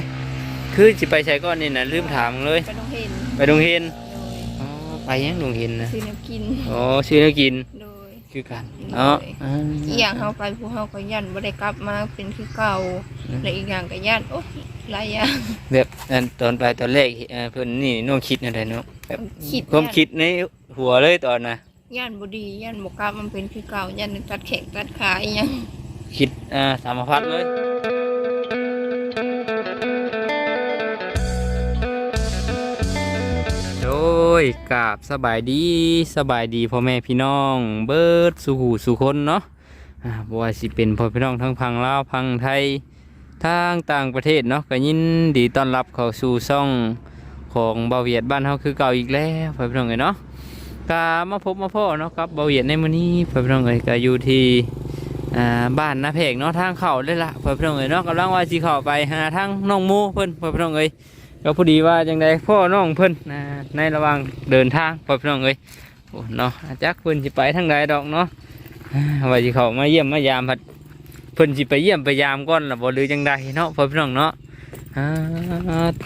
ย คือสิไปใช้ก้อนนี่นะลืมถามเลย ไปโรงเรียนไปโรงเรียนโดยอ๋อไปยังโรงเรียนนะซื้อแนวกินอ๋อชื่อแนวกินโดย คือกันเนาะอ่าอีกอย่างเฮาไปผู้เฮาก็ยันบ่ได้กลับมาเป็นคือเก่าและอีกอย่างก็ยันโอ้หลายอย่าง แบบอันตอนไปตอนแรกเอ่อเพิ่นนี่น้องคิดอะไรเนาะแบบคิด ความคิดในหัวเลยตอนน่ะยันบ่ดียันบ่กลับมันเป็นคือเก่ายันตัดแขนตัดขาอีหยัง คิดอ่าสามพันเลย ยกราบสบายดีสบายดีพ่อแม่พี่น้อง เบิร์ดสู่หูสู่คนเนาะบ่ว่าสิเป็นพ่อพี่น้องทั้งพังลาวพังไทยทางต่างประเทศเนาะก็ยินดีต้อนรับเข้าสู่ช่องของเบาเวียดบ้านเฮาคือเก่าอีกแล้วพ่อพี่น้องเอ้ยเนาะก็มาพบมาพ่อเนาะครับเบาเวียดในมื้อนี้พ่อพี่น้องเอ้ยก็อยู่ที่บ้านนาเพกเนาะทางเข้าเลยละพ่อพี่น้องเอ้ยเนาะกำลังว่าสิเข้าไปหาทางน้องมูเพิ่นพ่อพี่น้องเอ้ย ก็พอดีว่าจังใดพ่อน้องเพิ่นนะในระหว่างเดินทางเพื่อนพี่น้องเอ้ยโอ้เนาะอาจักเพิ่นสิไปทางใดดอกเนาะอ่าว่าสิเข้ามาเยี่ยมมายามพัดเพิ่นสิไปเยี่ยมไปยามก่อนล่ะบ่หรือจังใดเนาะเพื่อนพี่น้องเนาะอ่า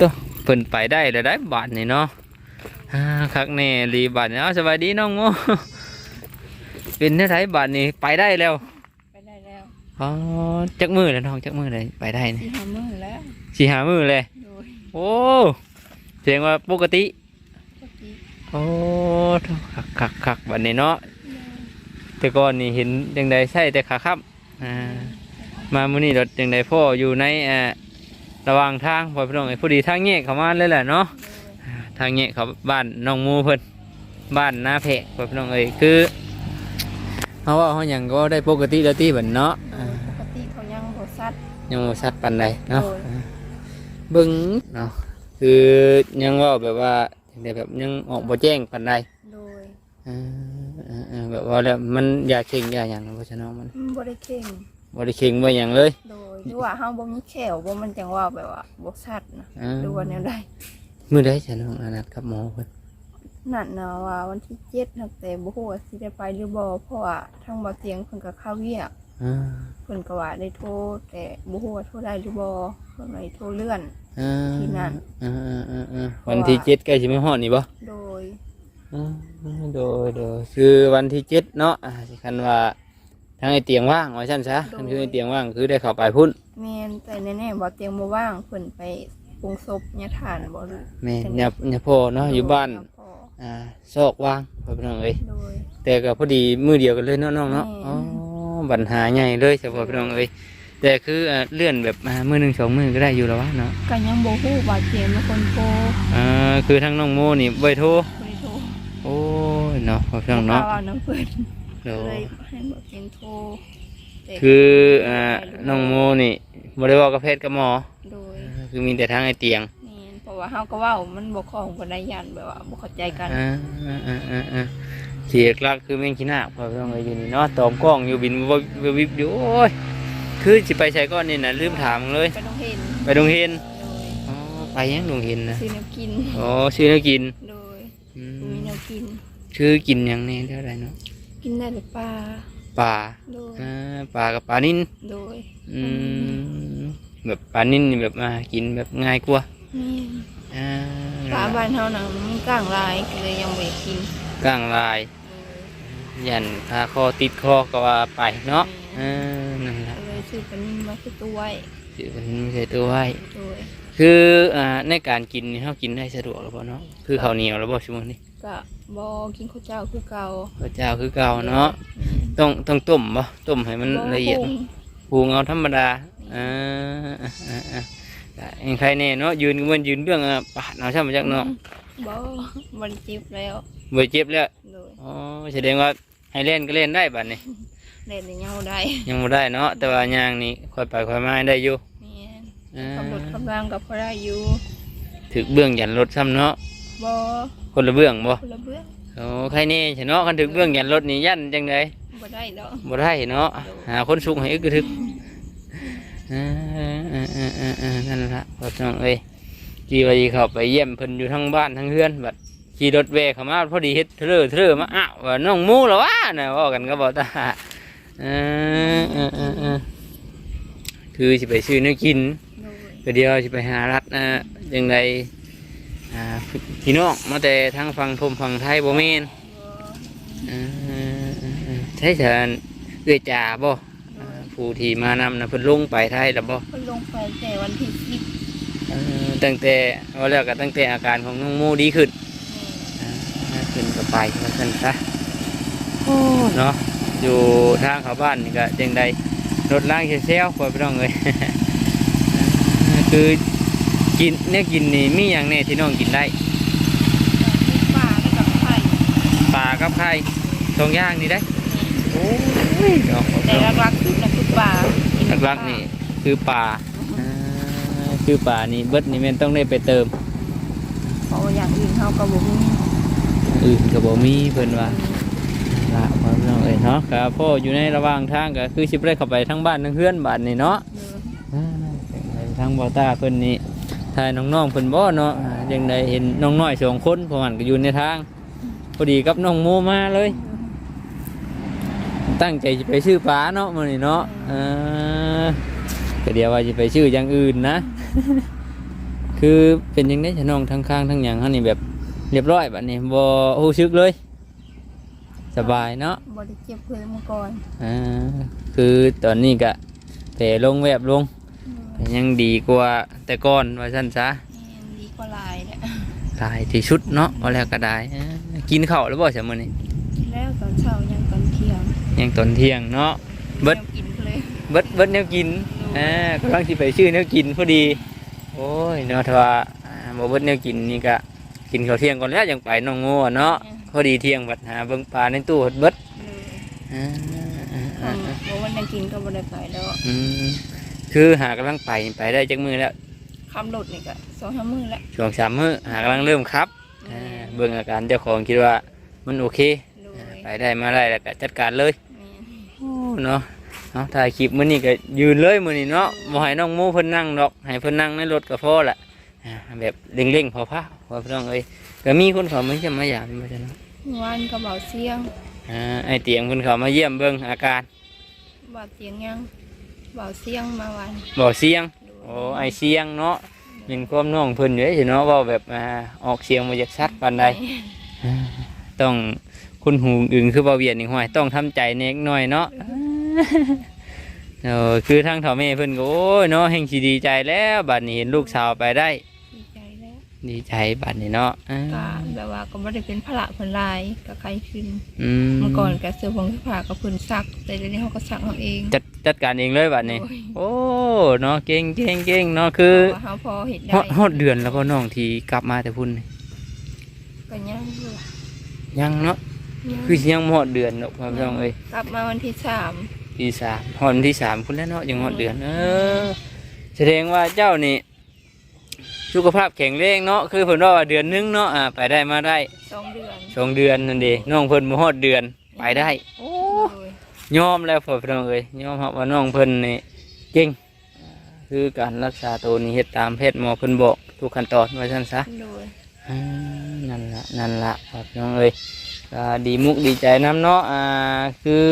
ตัวเพิ่นไปได้แล้วได้บาทนี่เนาะอ่าคักแน่รีบาทนี่เอาสวัสดีน้องโมเป็นเท่าไหร่บาทนี่ไปได้แล้วไปได้แล้วอ๋อจักมือแล้วน้องจักมือเลยไปได้นี่สิหามื้อแล้วสี่หามือเลย โดยโอ้เสียงว่าปกติปกติ โอ้คักคักคักบันนี้เนาะแต่ก่อนนี่เห็นยังไดใช่แต่ขาครับอ่ามามื้อนี้รถยังไดพ่ออยู่ในอ่าระหว่างทางพอพี่น้องไอ้ผู้ดีทางแยกเข้ามาเลยแหละเนาะอ่าทางแยกเขาบ้านน้องหมูเพิ่นบ้านนาเพกพอพี่น้องเอ้ยคือเขาว่าเขาหยังก็ได้ปกติแล้วที่บันเนาะอ่าปกติเขายังบ่ซัดยังบ่ชัดปานใดเนาะโอ้ยอ่า เบิ่งเนาะคือยังเว่าแบบว่าแต่แบบยังออกบ่แจ้งปานใดโดยอ่าอ่าอ่าแบบว่าแล้วมันอยากเข่งอยากหยังเพราะฉะนั้นมันมันบ่ได้เข่งบ่ได้เข่งบ่หยังเลย โดยหรือว่าเฮาบ่มีแขวบ่มันจังว่าแบบว่าบ่ซัดนะอ่า หรือว่าแนวใดมื้อใดฉันน้องอนัดกับหมอเพิ่นนั่นนะว่าวันที่เจ็ดนะแต่บ่ฮู้ว่าสิได้ไปหรือบ่เพราะว่าทางบ่เตียงเพิ่นก็เข้าเวียกอ่าเพิ่นก็ว่าได้โทรแต่บ่ฮู้ว่าโทรได้หรือบ่เพิ่นเลยโทรเลื่อน อ่าที่นั่น อ่าอ่าอ่าอ่าวันที่เจ็ดใกล้สิมาฮอดนี่บ่โดย อ่าโดยโดยคือวันที่เจ็ดเนาะอ่าสิคันว่าทางไอ้เตียงว่างว่าซั่นซะคันคือไอ้เตียงว่างคือได้เข้าไปพุ่นแม่นแต่แน่ๆบ่เตียงบ่ว่างเพิ่นไปปรุงศพเนี่ยทานบ่รู้แม่เนี่ยเนี่ยพ่อเนาะอยู่บ้านพ่ออ่าซอกว่างพ่อพี่น้องเอ้ย โดย แต่ก็พอดีมือเดียวกันเลยเนาะน้องเนาะแม่อ๋อ ปัญหาใหญ่เลยเฉพาะพี่น้องเอ้ย แต่คืออ่าเลื่อนแบบมามือหนึ่งสองมือก็ได้อยู่แล้ววะเนาะก็ยังบ่ฮู้ว่าเตียงเป็นคนโทรอ่าคือทั้งน้องโมนี่ใบโทรบ่ได้โทรโอ้ยเนาะพ่อพี่น้องเนาะพว่น้ำเพิ่นเดี๋ยวเลยให้บ่เตียงโทรแต่คืออ่าน้องโมนี่บริวารกับเพศกับหมอโดยคือมีแต่ทางไอเตียงแม่นเพราะว่าเฮาก็เว้ามันบ่คล่องบ่ได้ยันแบบว่าบ่เข้าใจกันอ่าอ่าอ่าอ่าอ่าเสียกลักคือแมงขี้หน้าพ่อพี่น้องเอ้ยอยู่นี่เนาะตอมกล้องอยู่บินวิบวิบวิบอยู่โอ้ย คือสิไปใช้ก้อนนี่นะลืมถามเลย ไปโรงเรียนไปโรงเรียนโดยอ๋อไปยังโรงเรียนนะซื้อแนวกิน อ๋อซื้อแล้วกินโดยอืมีมแนวกิน คือกินหยังนี่เท่าไหรเนาะกินได้แต่ปลาปลาโดยอ่าปลากับปลานิ่นโดยอืมแบบปลานิ่นนี่แบบมากินแบบง่ายกว่าแม่นอ่าปลาบ้านเฮานั่นมันกลางลายก็เลยยังบ่ได้กินกลางลาย ยันพาคอติดคอก็ว่าไปเนาะอ่านั่นแหละก็เลย ซื้อปลานิ่มมาคือตัวไว้สิมันไม่ใช่ตัวไว้โดยคืออ่าในการกินนี่เขากินได้สะดวกหรือเปล่าเนาะคือข้าวเหนียวหรือเปล่าช่วงนี้ก็บ่กินข้าวเจ้าคือเก่าข้าวเจ้าคือเก่าเนาะต้องต้องต้มบ่ต้มให้มันบ่ละเอียดปรุงปรุงเอาธรรมดาอ่าอ่าอ่าอ่าแต่เองใครแน่เนาะยืนก็มันยืนเรื่องอะปาดเอาใช่ไหมจักเนาะบ่บ่ได้จิบแล้วเบื่อเจ็บแล้วโดย อ๋อแสดงว่าให้เล่นก็เล่นได้บัดนี้ เล่นได้ยังบ่ได้ยังบ่ได้เนาะแต่ว่ายางนี่ค่อยไปค่อยมาได้อยู่แม่นอ่าขับรถขับรางก็พอได้อยู่ถึกเบื้องยันรถซ้ำเนาะบ่คนละเบื้องบ่คนละเบื้องโอ้ใครแน่ใช่เนาะคันถึกเบื้องยันรถนี่ยันจังไดบ่ได้ดอกบ่ได้เนาะหาคนสุกให้อึกกระทึกอ่าอ่าอ่าอ่าอ่านั่นล่ะพ่อน้องเอ้ยจีว่าสิเข้าไปเยี่ยมเพิ่นอยู่ทั้งบ้านทั้งเฮือนบัดขี่รถแวะเข้ามาพอดีเฮ็ดเทเลอเทเลอมาอ้าวว่าน้องหมูแล้ววะน่ะเว้ากันก็บ่ตาเออเออเออเออคือสิไปซื้อเนื้อกินโดยก็เดี๋ยวสิไปหารัดนะยังไงอ่าพี่น้องมาแต่ทางฝั่งทมฝั่งไทยบ่แม่นเอ่อใช่ฉันเอื้อยจ่าบ่อ่าผู้ที่มานำนะเพิ่นลงไปไทยแล้วบ่เพิ่นลงไปแต่วันที่สิบเอ่อตั้งแต่ว่าแล้วก็ตั้งแต่อาการของน้องโมดีขึ้นแม่อ่าขึ้นก็ไปว่าซั่นซะโอ้เนาะ อยู่ทางเขาบ้านนี่ก็จังใดรถล้างเซลล์พ่อพี่น้องเอ้ยอ่าคือกินเนี่ยกินนี่มีอย่างแน่ที่น้องกินได้มีปลาแล้วกับไข่ปลากับไข่สองอย่างนี่ได้โอ้ยเนาะแต่หลักๆคือน่ะคือปลากินหลักๆนี่คือปลาอ่าคือปลานี่เบิดนี่แม่นต้องได้ไปเติมเพราะว่าอย่างอื่นเฮาก็บ่มีอื่นก็บ่มีเพิ่นว่า ละพ่อพี่น้องเอ้ยเนาะครับพ่ออยู่ในระหว่างทางก็คือสิบ่ได้เข้าไปทั้งบ้านทั้งเฮือนบ้านนี่เนาะทางบอต้าเพิ่นนี่ทายน้องๆเพิ่นบ่เนาะยังได้เห็นน้องน้อยสองคนพราะมันก็อยู่ในทางพอดีกับน้องโมมาเลย ตั้งใจจะไปชื่อป้าเนาะมื้อนี้เนาะเออก็เดี๋ยวว่าจะไปชื่ออย่างอื่นนะ คือเป็นยังไงจะน้องทั้งข้างทั้งหยังฮานี่แบบเรียบร้อยแบัดนี้บ่ฮู้สึกเลย สบายเนาะบ่ได้เจ็บเพิ่นมาก่อนอ่าคือตอนนี้ก็แต่ลงแวบลงเออยังดีกว่าแต่ก่อนว่าซั่นซะแม่นดีกว่าหลายแหละตายที่ชุดเนาะว่าแล้วก็ได้อ่ากินข้าวแล้วบ่ซะมื้อนี้แล้วตอนเช้ายังตอนเที่ยงยังตอนเที่ยงเนาะ เบิดแนวกินเลยเบิดเบิดแนวกินอ่ากำลังสิไปชื่อแนวกินพอดี โอ้ยเนาะถ้าว่าอ่าบ่เบิดแนวกินนี่ก็กินข้าวเที่ยงก่อนแล้วยังไปน้องโง่อะเนาะ พอดีเที่ยงบัดหาเบิ่งปลาในตู้เฮ็ดเบิดเลยอ่าอ่าอือ่ามอ่าบ่วันนั้นกินก็บ่ได้ไปแล้วอืมคือหากำลังไปไปได้จักมือแล้วคำรถนี่ก็2-3มื้อแล้วช่วงสามมื้อหากำลังเริ่มครับอ่าเบิ่งอาการเจ้าของคิดว่ามันโอเคโดยไปได้มาได้แล้วก็จัดการเลย แม่นเนาะเอาถ่ายคลิปมื้อนี้ก็ยืนเลยมื้อนี้เนาะบ่ให้น้องโมเพิ่นนั่งดอกให้เพิ่นนั่งในรถก็พอละอ่า แบบเร่งๆพอพาพอพี่น้องเอ้ยก็มีคนเขามาเยี่ยมมาหยามบ่ใช่เนาะเมื่อวานก็เบาเสียงอ่าไอ้เตียงเพิ่นเขามาเยี่ยมเบิ่งอาการเบาเสียงยังเบาเสียงมาวันบ่เสียงโอ้ไอเสียงเนาะเป็นความน้องเพิ่นอยู่เด้สิเนาะเว้าแบบอ่าออกเสียงบ่อยากชัดปานใดอ่าต้องคุณหูอึงคือบ่เวียนนี่ห้วยต้องทำใจเน็กน้อยเนาะเออคือทางเฒ่าแม่เพิ่นก็โอ้ยเนาะแห่งสิดีใจแล้วบัดนี้เห็นลูกสาวไปได้ดีใจแล้ว ดีใจบัดนี้เนาะอ่าก็แบบว่าก็ไม่ได้เป็นพระผลลายก็ใครขึ้นอืมเมื่อก่อนก็เสื้อผงเสื้อผ้าก็เพิ่นซัก แต่เดี๋ยวนี้เขาก็ซักเอาเองจัดจัดการเองเลยบัดนี้ โอ้ยโอ้เนาะเก่งเก่งเก่งเนาะคือเพราะว่าเขาพอเห็นฮได้อดฮอดเดือนแล้วก็น้องที่กลับมาแต่พุ่นนี่ก็ยังอยู่ยังเนาะยังคือสิยังบ่ฮอดเดือนเนาะพ่อพี่น้องเอ้ย กลับมาวันที่สามที่สามฮอดวันที่สามพุ่นแล้วเนาะยังฮอดเดือน เออ แสดงว่าเจ้านี่ สุขภาพแข็งแรงเนาะคือเพิ่นว่าเดือนหนึงเนาะอ่าไปได้มาได้สองเดือนสองเดือนนั่นเด้น้องเพิ่นบ่ฮอดเดือนไปได้โอ้ยยอมแล้วพ่อพี่น้องเอ้ยยอมรับว่าน้องเพิ่นนี่เก่งอ่าคือการรักษาตัวนี่เฮ็ดตามแพทย์หมอเพิ่นบอกทุกขั้นตอนว่าซั่นซะโดยอ่านั่นละนั่นละพ่อพี่น้องเอ้ยก็ดีมุกดีใจน้ำเนาะอ่าคือ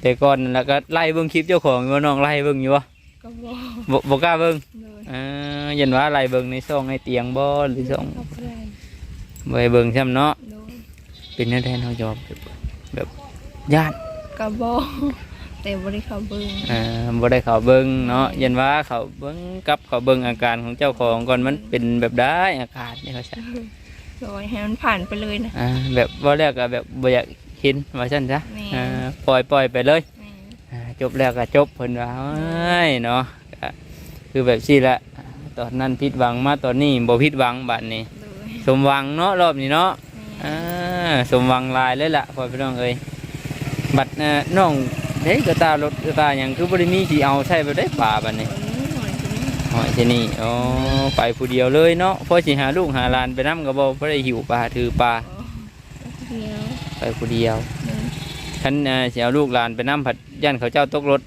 แต่ก่อนนั่นล่ะก็ไล่เบิ่งคลิปเจ้าของอยู่ว่าน้องไล่เบิ่งอยู่วะก็บอกบ่บ่กล้าเบิ่ง โดยอ่ายันว่าไล่เบิ่งในช่องในเตียงบ่หรือช่องเข้าไปได้บ่ให้เบิ่งซ้ำเนาะโดยเป็นแนวแทนเฮาจอบแบบแบบญาติก็บอกแต่บ่ได้เข้าเบิ่งอ่าบ่ได้เขาเบิ่งเนาะยันว่าเขาเบิ่งกับเขาเบิ่งอาการของเจ้าของก่อนมันเป็นแบบได้อาการนี่เขาใช่โดยให้มันผ่านไปเลยนะ อ่าแบบว่าแรกก็แบบบ่อยากเห็นว่าซั่นซะแม่ อ่าปล่อยปล่อยไปเลย แม่อ่าจบแล้วก็จบเพิ่นว่าเอ้ยเนาะก็ คือแบบซี่ละอ่าตอนนั้นผิดหวังมาตอนนี้บ่ผิดหวังบัดนี้ โดยสมหวังเนาะรอบนี้เนาะแม่อ่าสมหวังหลายเลยล่ะพ่อพี่น้องเอ้ยบัดเอ่อน้องเฮ้ยกระตารถกระตาหยังคือบ่ได้มีสิเอาใช้บ่ได้ป่าบัดนี้คนนี้หน่อยคนนี้หอยที่นี่อ๋อไปผู้เดียวเลยเนาะเพราะสิหาลูกหาหลานไปนํก็บ่บ่ได้หิวปลาถือปลาเดียวไปผู้เดียว โดย คันเอ่อสิเอาลูกหลานไปนํผัดย่านเขาเจ้าตกรถ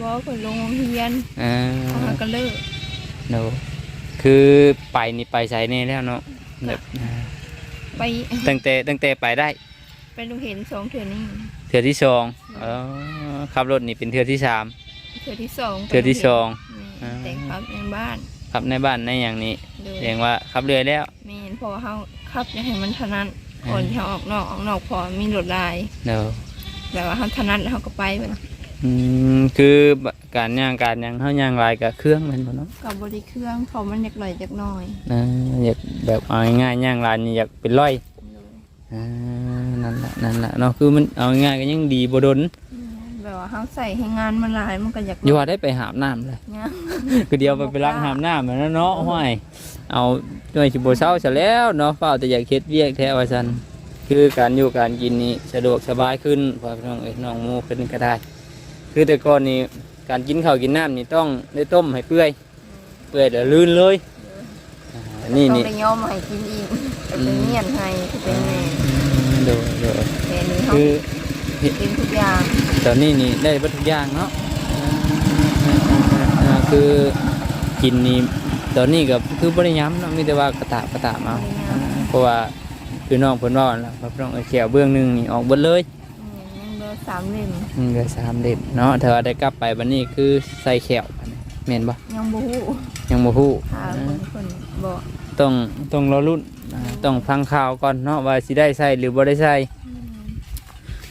บอกคนลงโรงเรียนอ่าเขาหากันเลิกเนาะคือไปนี่ไปใส่นี่แล้วเนาะแบบอ่าไปตั้งแต่ตั้งแต่ไปได้ ไปดูเห็นสองเถื่อนี่เทือที่สองอ๋อขับรถนี่เป็นเทือที่สามเถื่อที่สองเทือที่สองนี่อ่าแต่ครับในบ้านขับในบ้านในอย่างนี้โดยแสดงว่าขับเรือแล้วแม่นเพอเฮาขับจะให้มันถนัดอ่าก่อนที่เฮาออกนอกออกนอกพอมีรถลายเดี๋ยวแบบว่าเฮาถนัดแล้วเฮาก็ไปมัน อืมคือการย่างการย่างเฮาย่างลายกับเครื่องแมันบ่เนาะกับบริเครื่องพอมันอยากหน่อยจักหน่อยอ่าอยากแบบเอาง่ายๆย่างลายนี่อยากเป็นร้อยอ่านั่นแหละนั่นแหละเนาะคือมันเอาง่ายๆก็ยังดีบ่ดนแบบว่าเฮาใส่ให้งานมันหลายมันก็อยากอยู่ว่าได้ไปหาบน้ำเลย เนี่ยคือเดียวไปไปล้างหามน้ำมันแล้วเนาะห้อยเอาด้วยสิบเช้าซะแล้วเนาะเฝ้าแต่อยากเฮ็ดเวียกแท้ว่าซั่นคือการอยู่การกินนี่สะดวกสบายขึ้นพอพี่น้องเอ้ยน้องหมูขึ้นก็ได้ คือแต่ก่อนนี่การกินข้าวกินน้ำนี่ต้องได้ต้มให้เปื่อย เปื่อยเดี๋ยวลื่นเลยอ่านี่ต้องนี่ได้ยอมให้กินอีกไปเป็นเมียนให้ไปเป็นแม่เดี๋ยวเดี๋ยวแต่อันนี้เฮาคือกินทุกอย่างตอนนี้นี่ได้เบัทุกอย่างเนาะอ่าอ่าคือกินนี่ตอนนี้ก็คือบริย้ำเนาะมีแต่ว่ากระตาบกระตาบเอาอ่าเพราะว่าคือน้องเพิ่นว่าแล้วพระน้องเอาเขียวเบื้องหนึงนี่ออกเบิดเลยยังเหลือ สามเล่มอืมเหลือสามเล่มเนาะถ้าว่าได้กลับไปบัดนี้คือใส่แขวบัดนี้แม่นบ่ยังบ่ฮู้ยังบ่ฮู้หาคนคนบอกต้องต้องรอรุ่นอ่าต้องฟังข่าวก่อนเนาะว่าสิได้ใส่หรือบ่ได้ใส่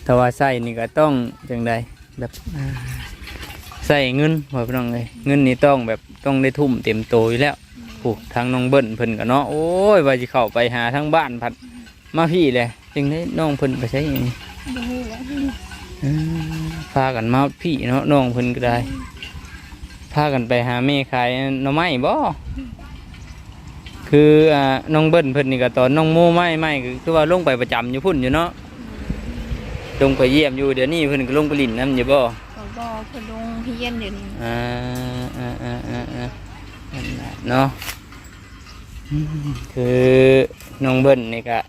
ถ้าว่าใส่นี่ก็ต้องจังใดแบบอ่าใส่เงินว่าพี่น้องเอ้ยเงินนี่ต้องแบบต้องได้ทุ่มเต็มโตอยู่แล้วผูกทางน้องเบิ้ลเพิ่นก็เนาะโอ้ยว่าสิเข้าไปหาทางบ้านพัดมาพี่เลยจึงได้น้องเพิ่นไปใช้อย่างนี้บ่ฮู้แล้วอืม พากันมาพี่เนาะน้องเพิ่นก็ได้พากันไปหาแม่ขายหน่อไม้บ่คืออ่าน้องเบิ้ลเพิ่นนี่ก็ตอนน้องโมไม้ไม้ก็คือว่าลงไปประจำอยู่พุ่นอยู่เนาะลงไปเยี่ยมอยู่เดี๋ยวนี้เพิ่นก็ลงไปลิ่นน้ำอยู่บ่ก็บ่เพนลงเฮียนเดี๋ยวนี้อ่าอ่าอ่าอ่าอ่านั่นแหละเนาะอืมคือน้องเบิ้ลนี่ก็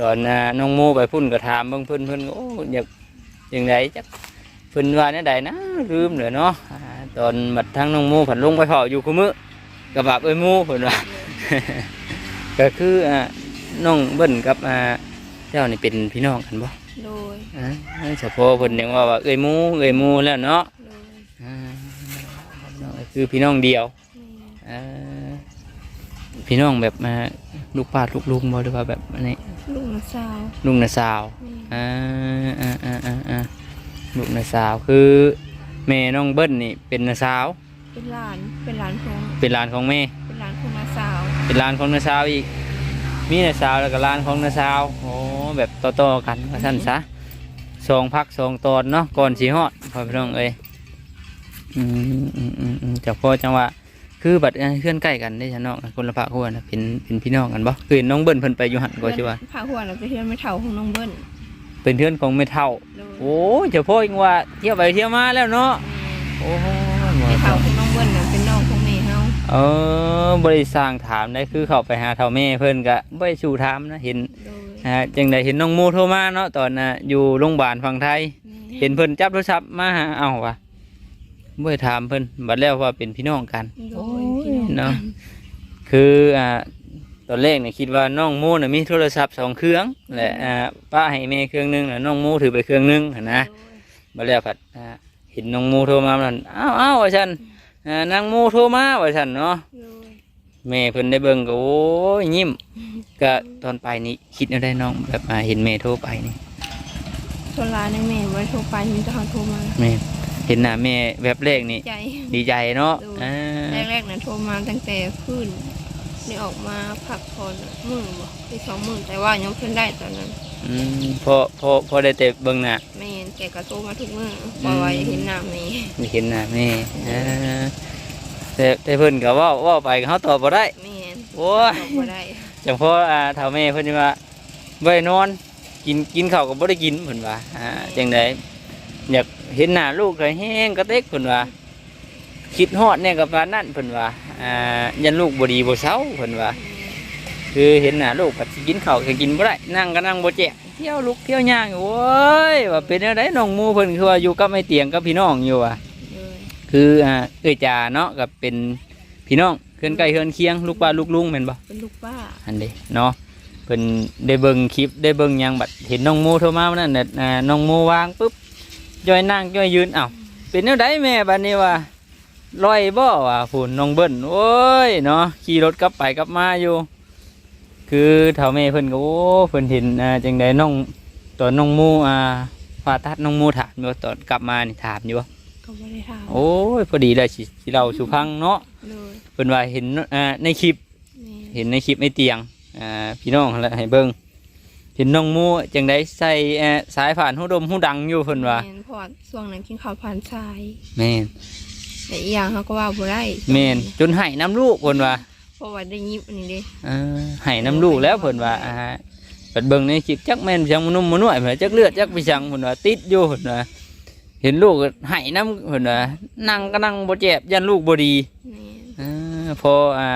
ตอนน่ะน้องโมไปพุ่นก็ถามเบิ่งเพิ่นเพิ่นก็โอ้อยาก ยังไงจักเพิ่นว่าแนวใดนะลืมเลยเนาะอ่าตอนบัดทางน้องโมผันลงไปเผาอยู่คุมื้อกับแบบเอ้ยโมเพิ่นว่า ก็คืออ่าน้องเบิ้ลกับอ่าเจ้านี่เป็นพี่น้องกันบ่โดยอ่าเฉพาะเพิ่นยังว่าว่าเอ้ยโมเอ้ยโมแล้วเนาะโดยอ่าคือพี่น้องเดียว แม่อ่าพี่น้องแบบมาลูกป้าลูกลุงบ่หรือว่าแบบอันนี้ลูก น้าสาวลุงนาสาวแม่อ่าอ่าอ่าอ่าอ่าลูกนาสาวคือแม่น้องเบิ้ลนี่เป็นนาสาว เป็นหลานเป็นหลานของเป็นหลานของแม่ เป็นหลานของน้าสาว เป็นหลานของนาสาวอีก มีนาสาวแล้วก็หลานของนาสาวโอ้แบบต่อๆกันว่าซั่นซะสองพักสองตอนเนาะก่อนสิฮอดพ่อพี่น้องเอ้ยอืมอืมอืมอืมจากพ่อจังหวะ คือบัดเพื่อนใกล้กันได้ชะเนาะคนละภาคคนนะเป็นเป็นพี่น้องกันบ่คือน้องเบิ้ลเพิ่นไปอยู่หันก็ใช่ว่าพาหัวน่ะไปเฮียนไม่เฒ่าของน้องเบิ้ลเป็นเพื่อนของแม่เฒ่าโดยโอ้ยเจ้าพ่อยังว่าเที่ยวไปเที่ยวมาแล้วเนาะโอ้โหแม่เฒ่าของน้องเบิ้ลน่ะเป็นน้องของแม่เฮาเออบริสร้างถามได้คือเขาไปหาเฒ่าแม่เพิ่นก็บ่ได้สู่ถามนะเห็นโดยอ่าจังไดเห็นน้องโมโทรมาเนาะตอนน่ะอยู่โรงพยาบาลฝั่งไทยแม่เห็นเพิ่นจับโทรศัพท์มาหาเอ้าว่ะ บ่ได้ถามเพิ่นบัดแล้วว่าเป็นพี่น้องกันโดยพี่น้องเนาะคืออ่าตอนแรกเนี่ยคิดว่าน้องโมน่ะมีโทรศัพท์สองเครื่องและอ่าป้าให้แม่เครื่องหนึงแล้วน้องโมถือไปเครื่องหนึงหั้นนะบัดแล้วผัดอ่าเห็นน้องโมโทรมามันอ้าวอ้าวว่าฉันอ่านางโมโทรมาว่าฉันเนาะโดยแม่เพิ่นได้เบิ่งก็โอ้ยยิ้มก็ตอนไปนี่คิดเอาได้น้องแบบอ่าเห็นแม่โทรไปนี่ส่วนหลานในแม่ไว้โทรไปมีแต่เขาโทรมาแม่ เห็นหน้าแม่แบบแรกนี่ ใจ ดีใจเนาะดู อ่าแรกๆนั้นโทรมาตั้งแต่ขึ้นนี่ออกมาพักผ่อนมือบ่ไปสองมือแต่ว่ายังเพิ่นได้ตอนนั้นอืมพอพอพอได้แต่เบิ่งหน้า แม่นแกก็โทรมาทุกมือเพราะว่าอยากเห็นหน้าแม่ไม่เห็นหน้าแม่อ่าแต่แต่เพิ่นก็เว่าเว่าไปก็เขาตอบบ่ได้ แม่นโอ้ยตอบบ่ได้จังพออ่าเฒ่าแม่เพิ่นสิว่าบ่ได้นอน กินกินข้าวก็บ่ได้กินเพิ่นว่าอ่าจังได อยากเห็นหน้าลูกก็แห้งกระเต็กเพิ่นว่าคิดฮอดเนี่ยกับปานนั้นเพิ่นว่าอ่ายันลูกบ่ดีบ่เซาเพิ่นว่าคือเห็นหน้าลูกก็สิกินข้าวก็กินบ่ได้นั่งก็นั่งบ่แจ้งเที่ยวลุกเที่ยวย่างอยู่โอ้ยว่าเป็นจังไดน้องหมู่เพิ่นคือว่าอยู่กับไอ้เตียงกับพี่น้องอยู่ว่ะเลยคืออ่าเอ้ยจ่าเนาะกับเป็นพี่น้องเพื่อนใกล้เพื่อนเคียงลูกป้าลูกลุงแม่นบ่เป็นลูกป้าอันเด้เนาะเพิ่นได้เบิ่งคลิปได้เบิ่งหยังบัดเห็นน้องโมโทรมาวันนั้นน่ะอ่าน้องโมวางปุ๊บ จ้อยนั่งจ้อยยืนอ้าวเป็นแนวใดแม่บัดนี้วะลอยบ่ว่าฝุ่นน้องเบิ้นโอ้ยเนาะขี่รถกลับไปกลับมาอยู่ คือเฒ่าแม่เพิ่นก็โอ้เพิ่นเห็นอ่าจังไดน้องตอนน้องหมูอ่าผ่าตัดน้องหมูถามอยู่ว่าตอนกลับมานี่ถามอยู่ว่าก็บ่ได้ถามโอ้ยพอดีเลยสิสิเราสุพังเนาะเลยเพิ่นว่าเห็นอ่าในคลิป แม่น เห็นในคลิปในเตียง อ่า พี่น้องหั่นแหละให้เบิ่ง เห็นน้องหมูจังไดใส่เอ่อสายผ่านหูดมหูดังอยู่เพิ่นว่าแม่นเพราะว่าช่วงนั้นกินข้าวผ่านสายแม่นแต่อีกอย่างเขาก็ว่าบ่ได้แม่นจนให้น้ำลูกเพิ่นว่าเพราะว่าได้ยิบอันนี้เด้เออให้น้ำลูกแล้วเพิ่นว่าอ่าเปิดเบิ่งในคลิปจักแม่นจังมนุ่มมนุ่ยเพิ่นว่าจักเลือดจักไปจังเพิ่นว่าติดอยู่เพิ่นว่าเห็นลูกก็ให้น้ำเพิ่นว่านั่งก็นั่งบ่เจ็บยันลูกบ่ดี แม่นเออพออ่า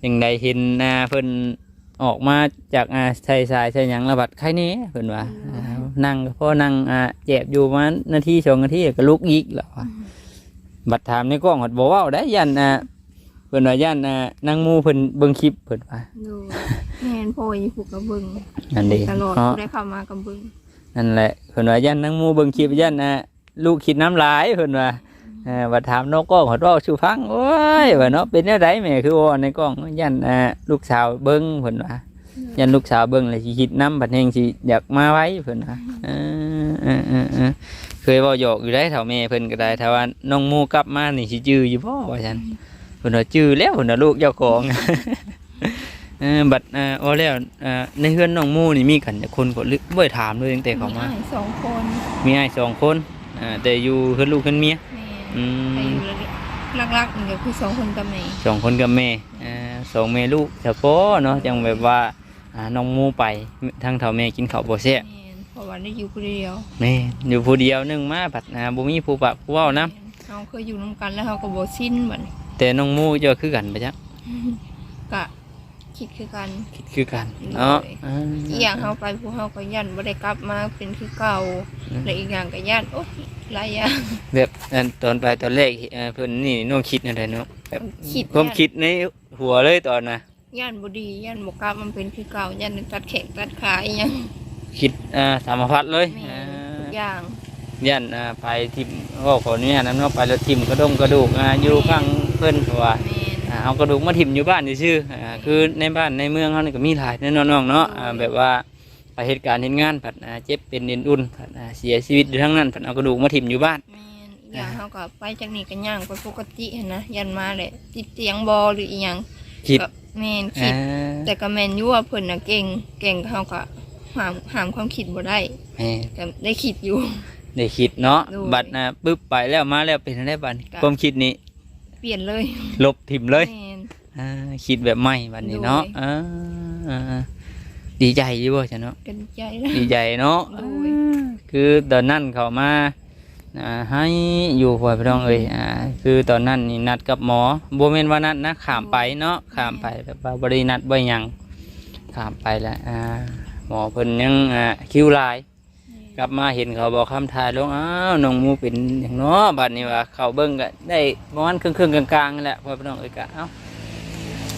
อย่างใดเห็นอ่าเพิ่น ออกมาจากอ่าใส่สายใส่หยังระบัดไข้นี้เพิ่นว่าอ่านั่งก็พอนั่งอ่าเจ็บอยู่ประมาณนาทีสองนาทีก็ลุกอีกแล้วว่ะบัดถามในกล้องหัดบ่เว้าได้ยันอ่าเพิ่นว่ายันอ่านางหมูเพิ่นเบิ่งคลิปเพิ่นว่าดูแม่นเพราะว่าอยู่ผูกกับเบิ่งนั่นเด้ตลอดเนาะได้เข้ามากับเบิ่งนั่นแหละเพิ่นว่ายันนางหมูเบิ่งคลิปยันอ่าลูกคิดน้ำลายเพิ่นว่า เออบัดถามนกกล้องหัดเว้าสู่ฟังโอ้ยว่าเนาะเป็นแนวใดแม่คือว่าในกล้องยันอ่าลูกสาวเบิ่งเพิ่นว่ายันลูกสาวเบิ่งเลยสิคิดน้ำบัดเฮงสิอยากมาไว้เพิ่นว่าเออเออเออเออเคยเว้าหยอกอยู่ได้เฒ่าแม่เพิ่นก็ได้ถ้าว่าน้องหมูกลับมานี่สิจื้ออยู่บ่ว่าซั่นเพิ่นว่าจื้อแล้วเพิ่นว่าลูกเจ้าของเออบัดเอ่อว่าแล้วเอ่อในเฮือนน้องหมูนี่มีกันจักคนก็ลึกบ่ได้ถามเลยตั้งแต่เขามาอ้ยสองคนมีอ้ายสองคนอ่าแต่อยู่เฮือนลูกเฮือนเมียแม่น อืไปมอยู่ลักๆนี่ก็คือสองคนกับแม่สองคนกับแม่อ่าสองแม่ลูกเฉพาะเนาะจังแบบว่าอ่าน้องหมูไปทั้งเฒ่าแม่กินข้าวบ่แซ่บแม่นเพราะว่าได้อยู่คนเดียวแม่อยู่ผู้เดียวหนึงมาผัดนะบ่มีผู้ปะผู้เว้านะเราเคยอยู่นํกันแล้วเขาก็บ่สิ้นบัดนี้แต่น้องหมูเจ้าคือกันปะจ๊ะ ก็ คิดคือกันคิดคือกันเนาะอ่าอีกอย่างเขาไปผู้เขาก็ยันบ่ได้กลับมาเป็นคือเก่าและอีกอย่างก็ยันโอ้ยหลายอย่างแบบอันตอนไปตอนแรกเอ่อเพิ่นนี่น้องคิดนั่นแหละเนาะแบบคิดความคิดในหัวเลยตอนน่ะยันบ่ดียันบ่กลับมันเป็นคือเก่ายันตัดแขนตัดขาอีหยังคิดอ่าสามพัดเลยแม่อ่าทุกอย่างย่านอ่าไปทิมก็ขออนุญาตนำเนาะไปแล้วทิมกระดงกระดูกอ่าอยู่ข้างเพิ่นว่าแม่นอ่า เอากระดูกมาทิมอยู่บ้านซื่อๆอ่าคือในบ้านในเมืองเฮานี่ก็มีหลายแน่นอนน้องเนาะอ่าแบบว่าไปเหตุการณ์เฮ็ดงานผัดอ่าเจ็บเป็นเอ็นอุ่นผัดอ่าเสียชีวิตอยู่ทั้งนั้นผัดเอากระดูกมาทิมอยู่บ้านแม่นอีกอย่างเขาก็ไปจากนี้ก็ย่างไปปกติหั้นนะยันมาแหละติดเตียงบ่หรืออีหยังคิดก็แม่นคิดอ่าแต่ก็แม่นอยู่ว่าเพิ่นน่ะเก่งเก่งเขาก็ห้ามห้ามความคิดบ่ได้แม่ก็ได้คิดอยู่ได้คิดเนาะโดยบัดนะปึ๊บไปแล้วมาแล้วเป็นอะไรบัดนี้ก็ความคิดนี้ เปลี่ยนเลยลบถิ่มเลยแม่น อ่าคิดแบบใหม่บัดนี้เนาะโดย อ่าอ่าอ่าดีใจอยู่บ่จ้ะเนาะ กันใจแล้ว ดีใจเนาะโดยคือตอนนั้นเขามาอ่าให้อยู่พ่อพี่น้องเอ้ยอ่าคือตอนนั้นนี่นัดกับหมอบ่แม่นว่านัดนะข้ามไปเนาะข้ามไปแบบว่าบ่ได้นัดบ่หยังข้ามไปแล้วอ่าหมอเพิ่นยังอ่าคิวหลาย กลับมาเห็นเขาบอกคำทายลงอ้าวน้องมูเป็นอย่างเนาะบัดนี้ว่าเขาเบิ้งก็ได้ประมาณครึ่งครึ่งกลางๆนี่แหละพ่อพี่น้องเอ้ยกะเอ้า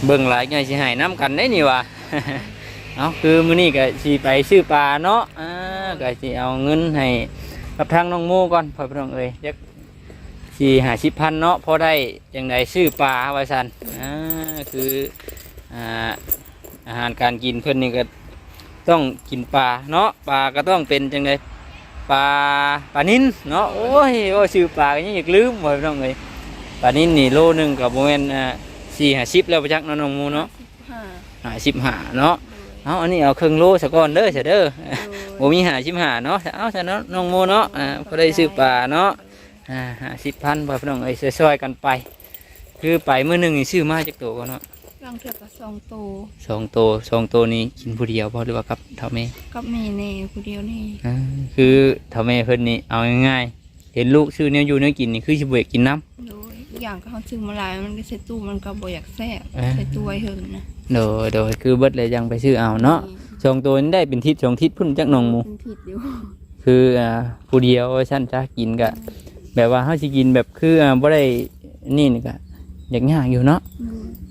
เบิ้งหลายไงสิให้น้ำกันได้นี่วะเอาคือมื้อนี้ก็สิไปซื้อปลาเนาะอ่าก็สิเอาเงินให้กับทางน้องมูก่อนพ่อพี่น้องเอ้ยจักสี่หาสิพันเนาะพอได้จังไดซื้อปลาไว้สันอ่าคืออ่าอาหารการกินเพิ่นนี่ก็ต้องกินปลาเนาะปลาก็ต้องเป็นจังได ปลาปลานิ้นเนาะโอ้ยโอ้ยชื่อปลาก็ยังอยากลืมไว้พี่น้องเลยปลานิ้นนี่โลหนึงกับโมเมนอ่าสี่ห้าสิบแล้วประจักษ์เนาะน้องหมูเนาะห้าห้าสิบห้าเนาะเอาอันนี้เอาครึ่งโลสะก่อนเด้อเสยเด้อโดโมมีห้าสิบห้าเนาะเอาซะเนาะน้องหมูเนาะอ่าพอได้ซื้อปลาเนาะอ่าห้าสิบพันพอพี่น้องเอ้ยซอยๆกันไป คือไปมื้อหนึงนี่ซื้อมาจากตัวก็เนาะ ลังเทือกกับสองโตวสองตัวสองตัวนี้กินผู้เดียวบ่หรือว่ากับเท่าแม่กับแม่แน่ผู้เดียวนี่อ่าคือทำให้เพิ่นนี่เอาง่ายๆเห็นลูกซื้อเนี่ยอยู่เนี่ยกินนี่คือสิบ่อยากกินน้ โดยอีกอย่างก็เขาซื้อมาหลายมันก็ใส่ตู้มันก็บ่อยากแซ่บเอ้ยใส่ตู้ไว้เฮิงนะำโดยโดยคือเบิดเลยยังไปซื้อเอาเนาะสองตัวนี้ได้เป็นทิศสองทิศพุ่นจักหนองหมูเป็นผิดอยู่คืออ่าผู้เดียวว่าซั่นจ้ากินก็แบบว่าเฮาสิกินแบบคืออ่าบ่ได้นี่นี่ก็อยากยากอยู่เนาะ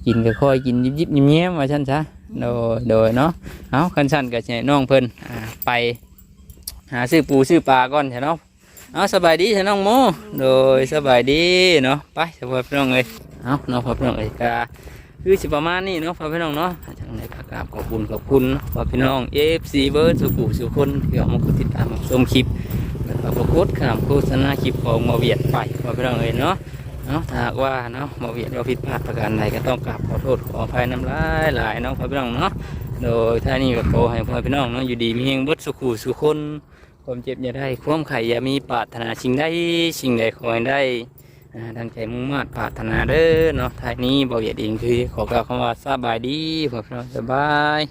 กินก็ค่อยกินยิบๆแย้มๆว่าซั่นซะโดยโดยเนาะเอาคันซั่นก็สิให้น้องเพิ่นอ่าไปหาซื้อปูซื้อปลาก่อนใช่เนาะเอาสบายดีใช่น้องโมโดยสบายดีเนาะไปสบายพี่น้องเลยเอาเนาะพ่อพี่น้องเอ้ยกาคือสิประมาณนี้เนาะพ่อพี่น้องเนาะจังไดก็กราบขอบคุณขอบคุณเนาะพ่อพี่น้อง FC เบิร์ดสุขุสุคนที่เอามากดติดตามรับชมคลิปแล้วก็ประกดขามโฆษณาคลิปของหมาเวียดไปพ่อพี่น้องเอ้ยเนาะ เนาะถ้าหากว่าเนาะมาเวียดเราผิดพลาดประการใดก็ต้องกราบขอโทษขออภัยน้ำลายหลายเนาะพ่อพี่น้องเนาะโดยท่านี้ก็ขอให้พ่อพี่น้องเนาะอยู่ดีมีเฮงบิดสุขุสุคนความเจ็บอย่าได้ความไข่อย่ามีปรารถนาสิ่งใดสิ่งใดขอให้ได้ดังใจมุ่งมา่ปรารถนาเด้อเนาะท้านี้บาเหยียดเองคือขอกล่าวคำว่าสบายดีพ่อพี่น้องสบาย